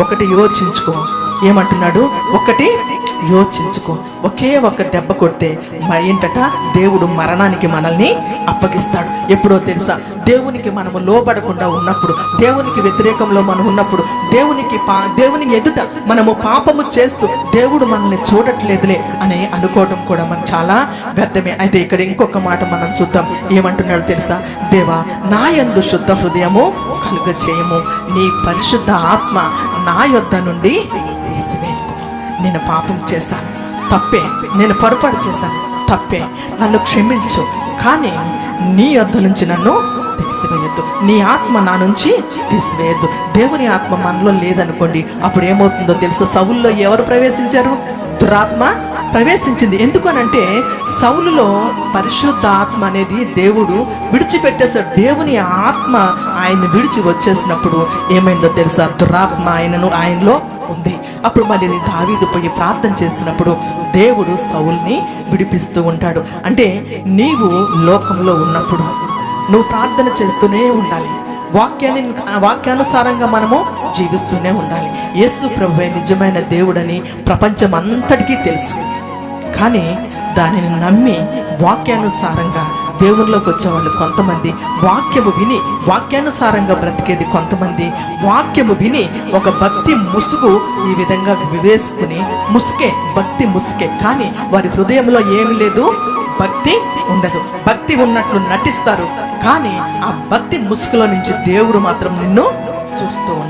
ఒకటి యోచించుకో. ఏమంటున్నాడు? ఒకటి యోచించుకో. ఒకే ఒక దెబ్బ కొడితే మా ఏంటట? దేవుడు మరణానికి మనల్ని అప్పగిస్తాడు. ఎప్పుడో తెలుసా? దేవునికి మనము లోబడకుండా ఉన్నప్పుడు దేవునికి వ్యతిరేకంలో మనం ఉన్నప్పుడు దేవునికి పా దేవుని ఎదుట మనము పాపము చేస్తూ దేవుడు మనల్ని చూడట్లేదులే అని అనుకోవడం కూడా మనం చాలా వ్యర్థమే. అయితే ఇక్కడ ఇంకొక మాట మనం చూద్దాం. ఏమంటున్నాడు తెలుసా? దేవా నా యందు శుద్ధ హృదయము కలుగ చేయము. నీ పరిశుద్ధ ఆత్మ నా యొద్ద నుండి తీసివేయకు నేను పాపం చేశాను. తప్పే. నేను పొరపాటు చేశాను. తప్పే. నన్ను క్షమించు. కానీ నీ యొద్ద నుంచి నన్ను తీసివేయద్దు. నీ ఆత్మ నా నుంచి తీసివేయద్దు. దేవుని ఆత్మ మనలో లేదనుకోండి అప్పుడు ఏమవుతుందో తెలుసు? సవుల్లో ఎవరు ప్రవేశించారు? దురాత్మ ప్రవేశించింది. ఎందుకనంటే సౌలులో పరిశుద్ధాత్మ అనేది దేవుడు విడిచిపెట్టేశాడు. దేవుని ఆత్మ ఆయన్ని విడిచి వచ్చేసినప్పుడు ఏమైందో తెలుసా? దురాత్మ ఆయనను ఆయనలో ఉంది. అప్పుడు మళ్ళీ దావీదు పోయి ప్రార్థన చేసినప్పుడు దేవుడు సౌల్ని విడిపిస్తూ ఉంటాడు. అంటే నీవు లోకంలో ఉన్నప్పుడు నువ్వు ప్రార్థన చేస్తూనే ఉండాలి. వాక్యాన్ని వాక్యానుసారంగా మనము జీవిస్తూనే ఉండాలి. యేసు ప్రభువే నిజమైన దేవుడని ప్రపంచం అంతటికీ తెలుసు. కానీ దానిని నమ్మి వాక్యానుసారంగా దేవునిలోకి వచ్చేవాళ్ళు కొంతమంది. వాక్యము విని వాక్యానుసారంగా బ్రతికేది కొంతమంది. వాక్యము విని ఒక భక్తి ముసుగు ఈ విధంగా వివేసుకుని ముసుకే భక్తి ముసుకే. కానీ వారి హృదయంలో ఏమి లేదు భక్తి ఉండదు. భక్తి ఉన్నట్లు నటిస్తారు. కానీ ఆ భక్తి ముసుగులో నుంచి దేవుడు మాత్రం నిన్ను చూస్తూ ఉంటాడు.